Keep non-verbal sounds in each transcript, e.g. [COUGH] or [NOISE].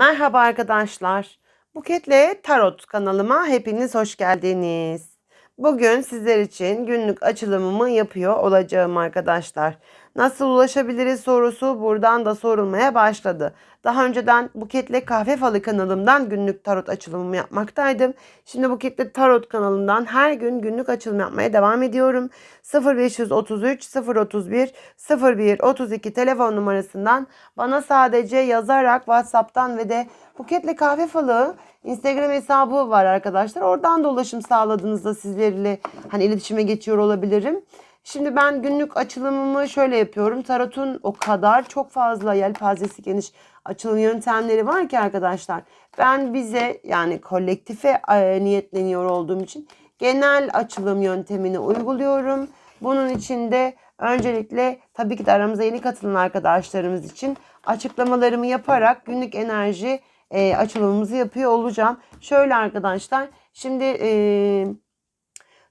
Merhaba arkadaşlar. Buketle Tarot kanalıma hepiniz hoş geldiniz. Bugün sizler için günlük açılımımı yapıyor olacağım arkadaşlar. Nasıl ulaşabiliriz sorusu buradan da sorulmaya başladı. Daha önceden Buketle Kahve Falı kanalımdan günlük tarot açılımımı yapmaktaydım. Şimdi Buketle Tarot kanalından her gün günlük açılım yapmaya devam ediyorum. 0533 031 01 32 telefon numarasından bana sadece yazarak WhatsApp'tan ve de Buketle Kahve Falı Instagram hesabı var arkadaşlar. Oradan da ulaşım sağladığınızda sizlerle hani iletişime geçiyor olabilirim. Şimdi ben günlük açılımımı şöyle yapıyorum. Tarot'un o kadar çok fazla yelpazesi geniş açılım yöntemleri var ki arkadaşlar. Ben bize yani kolektife e, niyetleniyor olduğum için genel açılım yöntemini uyguluyorum. Bunun için de öncelikle tabii ki de aramıza yeni katılan arkadaşlarımız için açıklamalarımı yaparak günlük enerji e, açılımımızı yapıyor olacağım. Şöyle arkadaşlar şimdi e,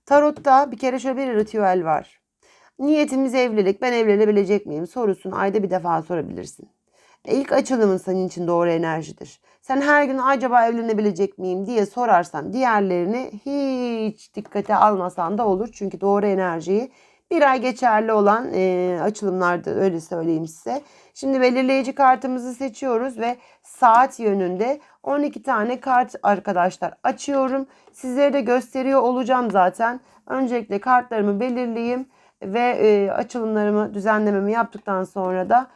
tarotta bir kere şöyle bir ritüel var. Niyetimiz evlilik. Ben evlenebilecek miyim? Sorusunu ayda bir defa sorabilirsin. E, İlk açılımın senin için doğru enerjidir. Sen her gün acaba evlenebilecek miyim diye sorarsan diğerlerini hiç dikkate almasan da olur. Çünkü doğru enerjiyi bir ay geçerli olan e, açılımlarda öyle söyleyeyim size. Şimdi belirleyici kartımızı seçiyoruz ve saat yönünde 12 tane kart arkadaşlar açıyorum. Sizlere de gösteriyor olacağım zaten. Öncelikle kartlarımı belirleyeyim ve e, açılımlarımı düzenlememi yaptıktan sonra da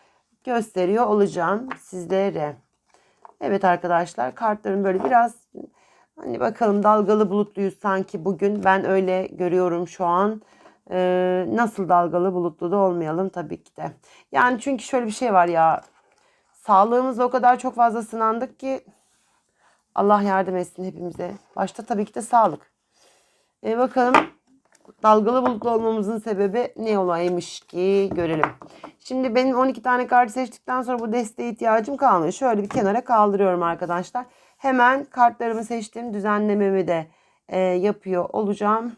gösteriyor olacağım sizlere. Evet arkadaşlar kartlarım böyle biraz hani bakalım dalgalı bulutluyuz sanki bugün. Ben öyle görüyorum şu an. Ee, nasıl dalgalı bulutlu da olmayalım tabii ki de. Yani çünkü şöyle bir şey var ya. Sağlığımızda o kadar çok fazla sınandık ki Allah yardım etsin hepimize. Başta tabii ki de sağlık. E bakalım dalgalı bulutlu olmamızın sebebi ne olaymış ki görelim. Şimdi benim 12 tane kart seçtikten sonra bu desteğe ihtiyacım kalmıyor. Şöyle bir kenara kaldırıyorum arkadaşlar. Hemen kartlarımı seçtim. Düzenlememi de e, yapıyor olacağım.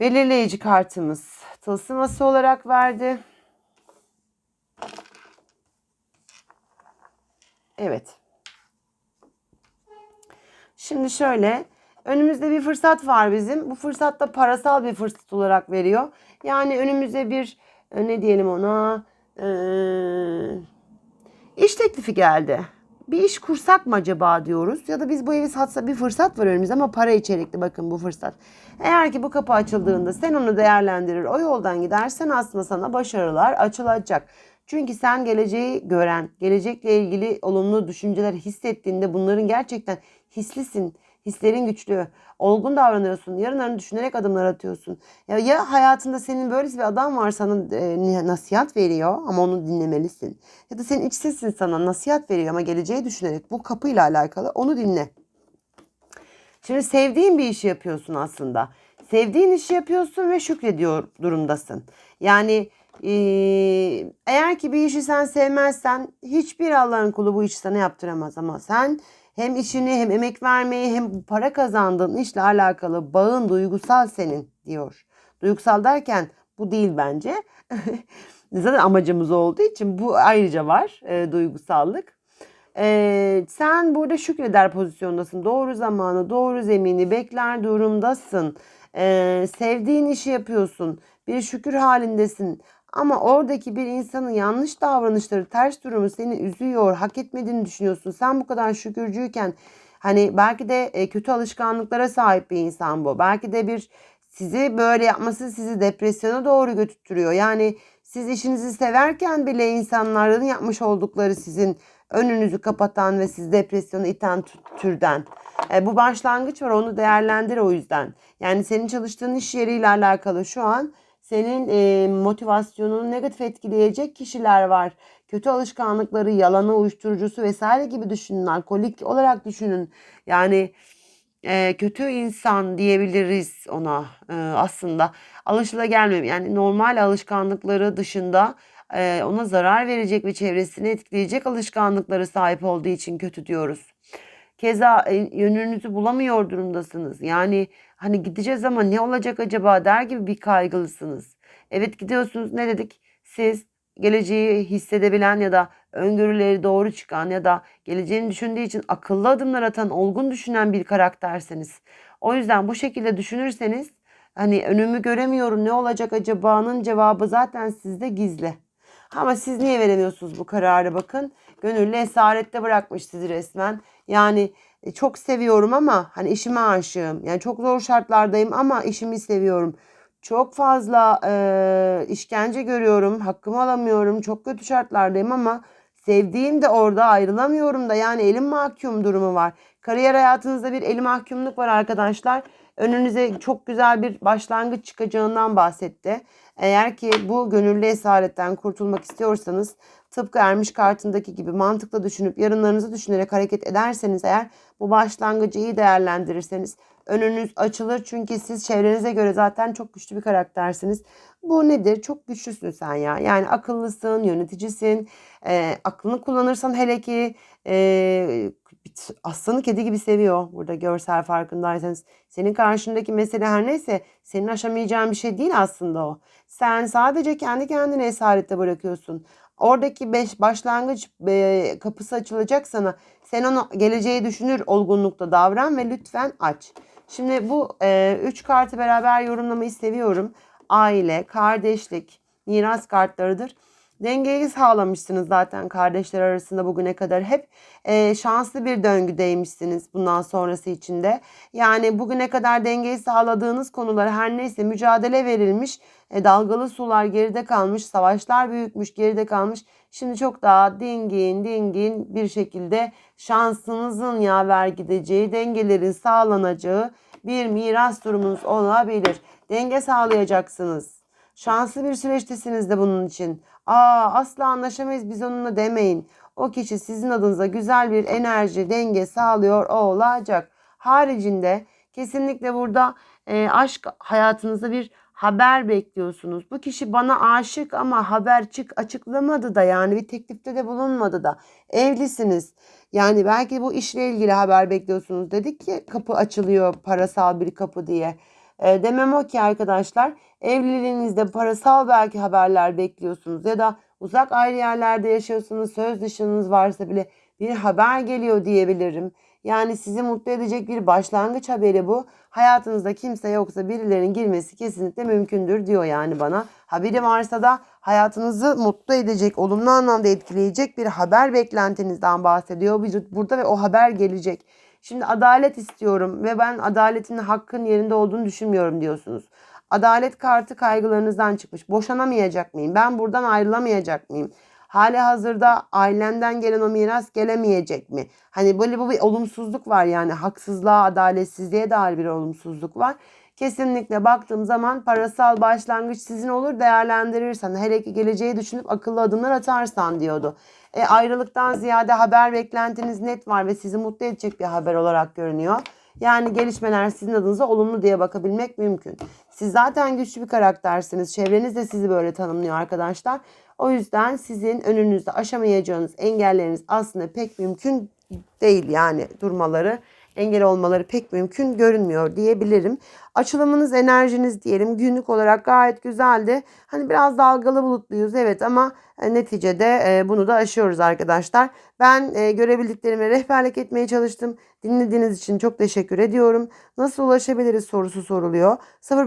Belirleyici kartımız tılsım ası olarak verdi. Evet. Şimdi şöyle önümüzde bir fırsat var bizim. Bu fırsat da parasal bir fırsat olarak veriyor. Yani önümüze bir e, ne diyelim ona e, iş teklifi geldi. Bir iş kursak mı acaba diyoruz. Ya da biz bu evi satsa bir fırsat var önümüzde ama para içerikli bakın bu fırsat. Eğer ki bu kapı açıldığında sen onu değerlendirir o yoldan gidersen aslında sana başarılar açılacak. Çünkü sen geleceği gören, gelecekle ilgili olumlu düşünceler hissettiğinde bunların gerçekten hislisin. Hislerin güçlü. Olgun davranıyorsun. Yarınlarını düşünerek adımlar atıyorsun. Ya, ya hayatında senin böylesi bir adam var sana e, nasihat veriyor ama onu dinlemelisin. Ya da senin iç sesin sana nasihat veriyor ama geleceği düşünerek bu kapıyla alakalı onu dinle. Şimdi sevdiğin bir işi yapıyorsun aslında. Sevdiğin işi yapıyorsun ve şükrediyor durumdasın. Yani ee, eğer ki bir işi sen sevmezsen hiçbir Allah'ın kulu bu işi sana yaptıramaz ama sen hem işini hem emek vermeyi hem para kazandığın işle alakalı bağın duygusal senin diyor. Duygusal derken bu değil bence. [LAUGHS] Zaten amacımız olduğu için bu ayrıca var e, duygusallık. E, sen burada şükreder pozisyondasın. Doğru zamanı, doğru zemini bekler durumdasın. E, sevdiğin işi yapıyorsun. Bir şükür halindesin. Ama oradaki bir insanın yanlış davranışları, ters durumu seni üzüyor, hak etmediğini düşünüyorsun. Sen bu kadar şükürcüyken hani belki de e, kötü alışkanlıklara sahip bir insan bu. Belki de bir sizi böyle yapması sizi depresyona doğru götürtüyor. Yani siz işinizi severken bile insanların yapmış oldukları sizin önünüzü kapatan ve sizi depresyona iten türden. E, bu başlangıç var onu değerlendir o yüzden. Yani senin çalıştığın iş yeriyle alakalı şu an senin e, motivasyonunu negatif etkileyecek kişiler var. Kötü alışkanlıkları, yalanı, uyuşturucusu vesaire gibi düşünün. Alkolik olarak düşünün. Yani e, kötü insan diyebiliriz ona e, aslında. Alışılagelmem yani normal alışkanlıkları dışında e, ona zarar verecek ve çevresini etkileyecek alışkanlıkları sahip olduğu için kötü diyoruz. Keza e, yönünüzü bulamıyor durumdasınız. Yani hani gideceğiz ama ne olacak acaba der gibi bir kaygılısınız. Evet gidiyorsunuz ne dedik? Siz geleceği hissedebilen ya da öngörüleri doğru çıkan ya da geleceğini düşündüğü için akıllı adımlar atan, olgun düşünen bir karakterseniz. O yüzden bu şekilde düşünürseniz hani önümü göremiyorum ne olacak acaba'nın cevabı zaten sizde gizli. Ama siz niye veremiyorsunuz bu kararı bakın. Gönüllü esarette bırakmış sizi resmen. Yani çok seviyorum ama hani işime aşığım. Yani çok zor şartlardayım ama işimi seviyorum. Çok fazla e, işkence görüyorum. Hakkımı alamıyorum. Çok kötü şartlardayım ama sevdiğim de orada ayrılamıyorum da. Yani elim mahkum durumu var. Kariyer hayatınızda bir eli mahkumluk var arkadaşlar. Önünüze çok güzel bir başlangıç çıkacağından bahsetti. Eğer ki bu gönüllü esaretten kurtulmak istiyorsanız tıpkı Ermiş kartındaki gibi mantıkla düşünüp yarınlarınızı düşünerek hareket ederseniz eğer bu başlangıcı iyi değerlendirirseniz önünüz açılır. Çünkü siz çevrenize göre zaten çok güçlü bir karaktersiniz. Bu nedir? Çok güçlüsün sen ya. Yani akıllısın, yöneticisin. E, aklını kullanırsan hele ki e, aslanı kedi gibi seviyor. Burada görsel farkındaysanız. Senin karşındaki mesele her neyse senin aşamayacağın bir şey değil aslında o. Sen sadece kendi kendine esarette bırakıyorsun. Oradaki beş başlangıç e, kapısı açılacak sana. Sen onu geleceği düşünür olgunlukta davran ve lütfen aç. Şimdi bu e, üç kartı beraber yorumlamayı seviyorum. Aile, kardeşlik, miras kartlarıdır. Dengeyi sağlamışsınız zaten kardeşler arasında bugüne kadar hep e, şanslı bir döngüdeymişsiniz bundan sonrası içinde. Yani bugüne kadar dengeyi sağladığınız konular her neyse mücadele verilmiş, e, dalgalı sular geride kalmış, savaşlar büyükmüş geride kalmış. Şimdi çok daha dingin dingin bir şekilde şansınızın yaver gideceği, dengelerin sağlanacağı bir miras durumunuz olabilir. Denge sağlayacaksınız. Şanslı bir süreçtesiniz de bunun için. Aa asla anlaşamayız biz onunla demeyin. O kişi sizin adınıza güzel bir enerji, denge sağlıyor olacak. Haricinde kesinlikle burada e, aşk hayatınızda bir haber bekliyorsunuz. Bu kişi bana aşık ama haber çık açıklamadı da yani bir teklifte de bulunmadı da. Evlisiniz. Yani belki bu işle ilgili haber bekliyorsunuz. Dedik ki kapı açılıyor parasal bir kapı diye. E, demem o ki arkadaşlar evliliğinizde parasal belki haberler bekliyorsunuz ya da uzak ayrı yerlerde yaşıyorsunuz söz dışınız varsa bile bir haber geliyor diyebilirim. Yani sizi mutlu edecek bir başlangıç haberi bu. Hayatınızda kimse yoksa birilerinin girmesi kesinlikle mümkündür diyor yani bana. Haberi varsa da hayatınızı mutlu edecek, olumlu anlamda etkileyecek bir haber beklentinizden bahsediyor burada ve o haber gelecek. Şimdi adalet istiyorum ve ben adaletin hakkın yerinde olduğunu düşünmüyorum diyorsunuz. Adalet kartı kaygılarınızdan çıkmış. Boşanamayacak mıyım? Ben buradan ayrılamayacak mıyım? Hali hazırda ailemden gelen o miras gelemeyecek mi? Hani böyle bu bir olumsuzluk var yani haksızlığa, adaletsizliğe dair bir olumsuzluk var. Kesinlikle baktığım zaman parasal başlangıç sizin olur değerlendirirsen hele ki geleceği düşünüp akıllı adımlar atarsan diyordu. E, ayrılıktan ziyade haber beklentiniz net var ve sizi mutlu edecek bir haber olarak görünüyor. Yani gelişmeler sizin adınıza olumlu diye bakabilmek mümkün. Siz zaten güçlü bir karaktersiniz. Çevreniz de sizi böyle tanımlıyor arkadaşlar. O yüzden sizin önünüzde aşamayacağınız engelleriniz aslında pek mümkün değil yani durmaları engel olmaları pek mümkün görünmüyor diyebilirim. Açılımınız, enerjiniz diyelim günlük olarak gayet güzeldi. Hani biraz dalgalı bulutluyuz evet ama neticede e, bunu da aşıyoruz arkadaşlar. Ben e, görebildiklerime rehberlik etmeye çalıştım. Dinlediğiniz için çok teşekkür ediyorum. Nasıl ulaşabiliriz sorusu soruluyor.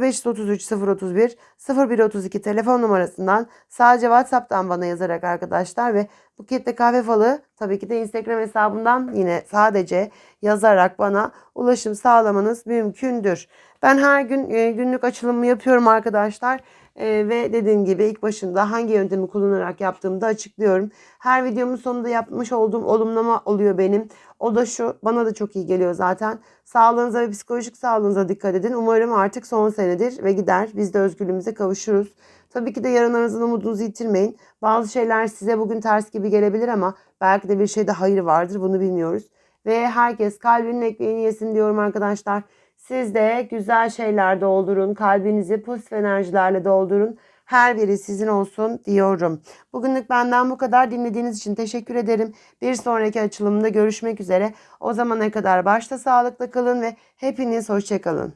0533 031 0132 telefon numarasından sadece WhatsApp'tan bana yazarak arkadaşlar ve Buket'te kahve falı tabii ki de Instagram hesabından yine sadece yazarak bana ulaşım sağlamanız mümkündür. Ben her gün e, günlük açılımı yapıyorum arkadaşlar. E, ve dediğim gibi ilk başında hangi yöntemi kullanarak yaptığımı da açıklıyorum. Her videomun sonunda yapmış olduğum olumlama oluyor benim. O da şu bana da çok iyi geliyor zaten. Sağlığınıza ve psikolojik sağlığınıza dikkat edin. Umarım artık son senedir ve gider. Biz de özgürlüğümüze kavuşuruz. Tabii ki de yarınlarınızın umudunuzu yitirmeyin. Bazı şeyler size bugün ters gibi gelebilir ama belki de bir şeyde hayır vardır bunu bilmiyoruz. Ve herkes kalbinin ekmeğini yesin diyorum arkadaşlar. Siz de güzel şeyler doldurun. Kalbinizi pozitif enerjilerle doldurun. Her biri sizin olsun diyorum. Bugünlük benden bu kadar. Dinlediğiniz için teşekkür ederim. Bir sonraki açılımda görüşmek üzere. O zamana kadar başta sağlıklı kalın ve hepiniz hoşçakalın.